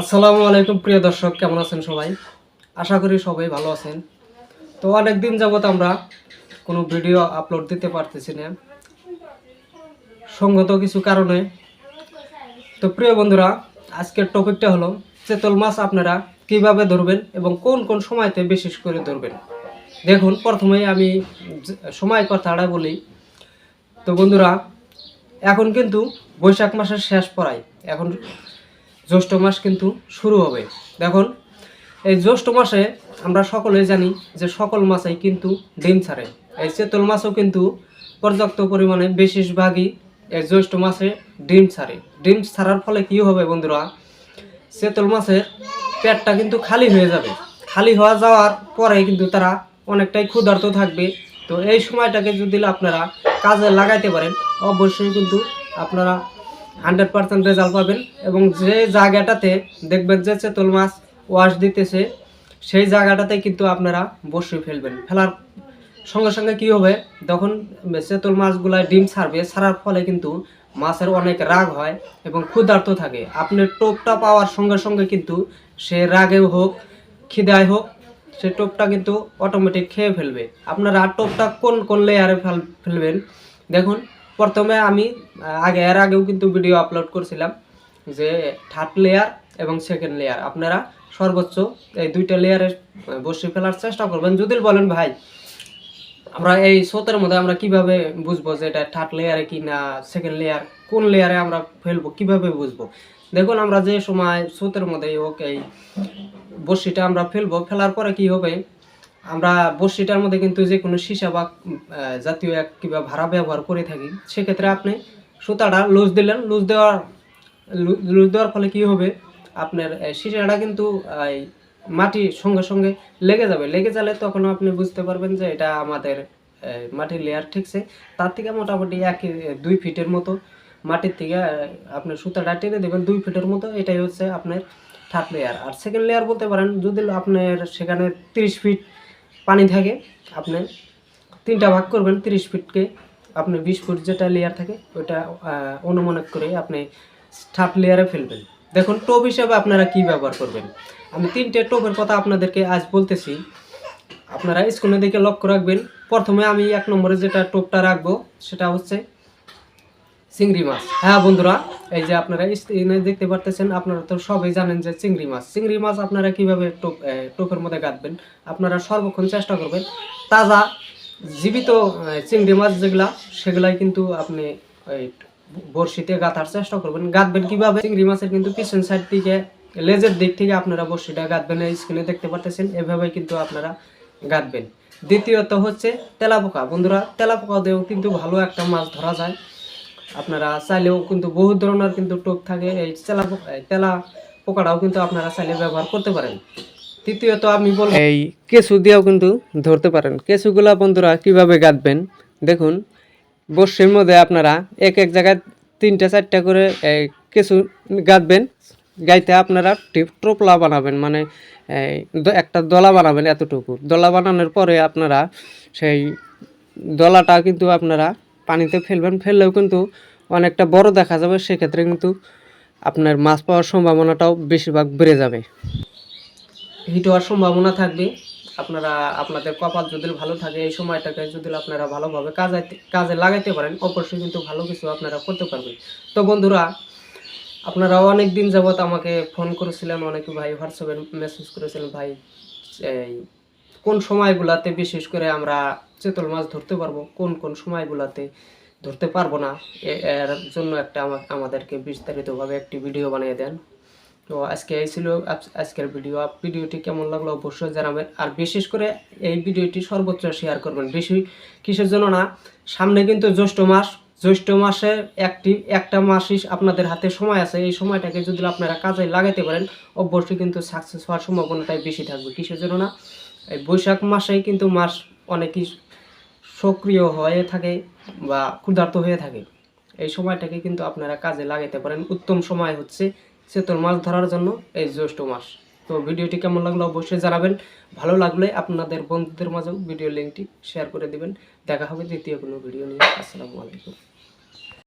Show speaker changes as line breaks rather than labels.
আসসালামু আলাইকুম, প্রিয় দর্শক, কেমন আছেন সবাই? আশা করি সবাই ভালো আছেন। তো অনেক দিন যাবত আমরা কোনো ভিডিও আপলোড দিতে পারতেছি না। সঙ্গত কিছু কারণে। তো প্রিয় বন্ধুরা, আজকের টপিকটা হলো চেতল মাছ আপনারা কীভাবে ধরবেন এবং কোন কোন সময়তে বিশেষ করে ধরবেন? দেখুন, প্রথমে আমি সময় কথাটা বলি। তো বন্ধুরা, এখন কিন্তু বৈশাখ মাসের শেষ পড়ায়। এখন জ্যৈষ্ঠ মাস কিন্তু শুরু হবে। দেখুন, এই জ্যৈষ্ঠ মাসে আমরা সকলেই জানি যে সকল মাছই কিন্তু ডিম ছাড়ে। এই চেতল মাছও কিন্তু পর্যাপ্ত পরিমাণে বেশিরভাগই এই জ্যৈষ্ঠ মাসে ডিম ছাড়ে। ডিম ছাড়ার ফলে কি হবে বন্ধুরা? চেতল মাছের পেটটা কিন্তু খালি হয়ে যাবে। খালি হওয়া যাওয়ার পরে কিন্তু তারা অনেকটাই ক্ষুধার্ত থাকবে। তো এই সময়টাকে যদি আপনারা কাজে লাগাইতে পারেন, অবশ্যই কিন্তু আপনারা হান্ড্রেড পার্সেন্ট রেজাল্ট পাবেন এবং যে জায়গাটাতে দেখবেন যে চেতল মাছ ওয়াশ দিতেছে, সেই জায়গাটাতে কিন্তু আপনারা বসে ফেলবেন। ফেলার সঙ্গে সঙ্গে কি হবে, তখন চেতল মাছগুলাই ডিম ছাড়বে, ছাড়ার ফলে কিন্তু মাছের অনেক রাগ হয় এবং ক্ষুধার্ত থাকে। আপনি টোপটা পাওয়ার সঙ্গে সঙ্গে কিন্তু সে রাগেও হোক, খিদায় হোক, সে টোপটা কিন্তু অটোমেটিক খেয়ে ফেলবে। আপনারা টোপটা কোন কোন লেয়ারে ফেলবেন? দেখুন প্রথমে আমি আগে, এর আগেও কিন্তু ভিডিও আপলোড করছিলাম যে থার্ড লেয়ার এবং সেকেন্ড লেয়ার আপনারা সর্বোচ্চ এই দুইটা লেয়ারে বসে ফেলার চেষ্টা করবেন। যদি বলেন ভাই, আমরা এই স্রোতের মধ্যে আমরা কীভাবে বুঝব যে এটা থার্ড লেয়ারে কি না সেকেন্ড লেয়ার কোন লেয়ারে আমরা ফেলব, কীভাবে বুঝব? দেখুন, আমরা যে সময় স্রোতের মধ্যে হোক এই বড়শিটা আমরা ফেলব, ফেলার পরে কি হবে? আমরা বড়শিটার মধ্যে কিন্তু যে কোনো সীসা বা জাতীয় এক কিংবা ভাড়া ব্যবহার করে থাকি সেক্ষেত্রে আপনি সুতাটা লুজ দিলেন লুজ দেওয়ার লুজ দেওয়ার ফলে কি হবে? আপনার সীসাটা কিন্তু মাটির সঙ্গে সঙ্গে লেগে যাবে। লেগে গেলে তখন আপনি বুঝতে পারবেন যে এটা আমাদের মাটির লেয়ার ঠিকছে। তার থেকে মোটামুটি এক দুই ফিটের মতো মাটির থেকে আহ, আপনার সুতাটা টেনে দেবেন দুই ফিটের মতো। এটাই হচ্ছে আপনার থার্ড লেয়ার আর সেকেন্ড লেয়ার বলতে পারেন যদি আপনার সেখানে তিরিশ ফিট পানি থাকে, আপনি তিনটা ভাগ করবেন, তিরিশ ফিটকে আপনি বিশ ফুট যেটা লেয়ার থাকে ওটা অনুমানক করে আপনি স্টাফ লেয়ারে ফেলবেন। দেখুন, টোপ হিসাবে আপনারা কি ব্যবহার করবেন? আমি তিনটে টোপের কথা আপনাদেরকে আজ বলতেছি। আপনারা স্কুলের দিকে লক্ষ্য রাখবেন। প্রথমে আমি এক নম্বরে যেটা টোপটা রাখব, সেটা হচ্ছে চিংড়ি মাছ। হ্যাঁ বন্ধুরা, এই যে আপনারা স্ক্রিনে দেখতে পারতেছেন, আপনারা তো সবাই জানেন যে চিংড়ি মাছ। চিংড়ি মাছ আপনারা কীভাবে টোপ টোপের মধ্যে গাঁথবেন? আপনারা সর্বক্ষণ চেষ্টা করবেন, তাজা, জীবিত চিংড়ি মাছ যেগুলা, সেগুলাই কিন্তু আপনি বড়শিতে গাঁথার চেষ্টা করবেন। গাঁথবেন কীভাবে? চিংড়ি মাছের কিন্তু পিছন সাইড থেকে লেজের দিক থেকে আপনারা বড়শিটা গাঁথবেন। স্ক্রিনে দেখতে পারতেছেন, এভাবে কিন্তু আপনারা গাঁথবেন। দ্বিতীয়ত হচ্ছে তেলাপোকা। বন্ধুরা, তেলাপোকা দিয়েও কিন্তু ভালো একটা মাছ ধরা যায়। আপনারা চাইলেও কিন্তু বহু ধরনের কিন্তু টোপ থাকে, এই তেলা তেলা পোকাটাও কিন্তু আপনারা চাইলে ব্যবহার করতে পারেন। তৃতীয়ত আমি বলব এই কেঁচু দিয়েও কিন্তু ধরতে পারেন। কেঁচুগুলা বন্ধুরা কীভাবে গাঁথবেন? দেখুন, বর্ষের মধ্যে আপনারা এক এক জায়গায় তিনটা, চারটা করে, এই কেঁচু গাঁথবেন। গাইতে আপনারা টিপ- টোপলা বানাবেন মানে একটা দলা বানাবেন এতটুকু। দলা বানানোর পরে আপনারা সেই দলাটা কিন্তু আপনারা পানিতে ফেলবেন, ফেললেও কিন্তু অনেকটা বড় দেখা যাবে। সেক্ষেত্রে কিন্তু আপনার মাছ পাওয়ার সম্ভাবনাটাও বেশিরভাগ বেড়ে যাবে। হিট হওয়ার সম্ভাবনা থাকবে। আপনারা, আপনাদের কপাল যদি ভালো থাকে, এই সময়টাকে যদি আপনারা ভালোভাবে কাজে কাজে লাগাইতে পারেন, অবশ্যই কিন্তু ভালো কিছু আপনারা করতে পারবেন। তো বন্ধুরা আপনারা অনেক দিন যাবত আমাকে ফোন করেছিলেন, অনেকে ভাই হোয়াটসঅ্যাপে মেসেজ করেছিলেন, ভাই, এই কোন সময়গুলাতে বিশেষ করে আমরা চেতল মাছ ধরতে পারব, কোন কোন সময়গুলাতে ধরতে পারব না এর জন্য একটা আমা- আমাদেরকে বিস্তারিতভাবে একটি ভিডিও বানিয়ে দেন। তো আজকে এই ছিল আজকের ভিডিও। ভিডিওটি কেমন লাগল অবশ্যই জানাবেন। আর বিশেষ করে এই ভিডিওটি সর্বোচ্চ শেয়ার করবেন। বেশি কিসের জন্য না, সামনে কিন্তু জ্যৈষ্ঠ মাস। জ্যৈষ্ঠ মাসে একটি, একটা মাসই আপনাদের হাতে সময় আছে। এই সময়টাকে যদি আপনারা কাজে লাগাতে পারেন, অবশ্যই কিন্তু সাকসেস হওয়ার সম্ভাবনাটাই বেশি থাকবে। কিসের জন্য না, এই বৈশাখ মাসেই কিন্তু মাস অনেকই সক্রিয় হয়ে থাকে বা ক্ষুধার্ত হয়ে থাকে। এই সময়টাকে কিন্তু আপনারা কাজে লাগাতে পারেন। উত্তম সময় হচ্ছে চেতন মাছ ধরার জন্য এই জ্যৈষ্ঠ মাস। তো ভিডিওটি কেমন লাগল অবশ্যই জানাবেন। ভালো লাগলে আপনাদের বন্ধুদের মাঝেও ভিডিও লিঙ্কটি শেয়ার করে দিবেন। দেখা হবে দ্বিতীয় কোনো ভিডিও নিয়ে। আসসালামু আলাইকুম।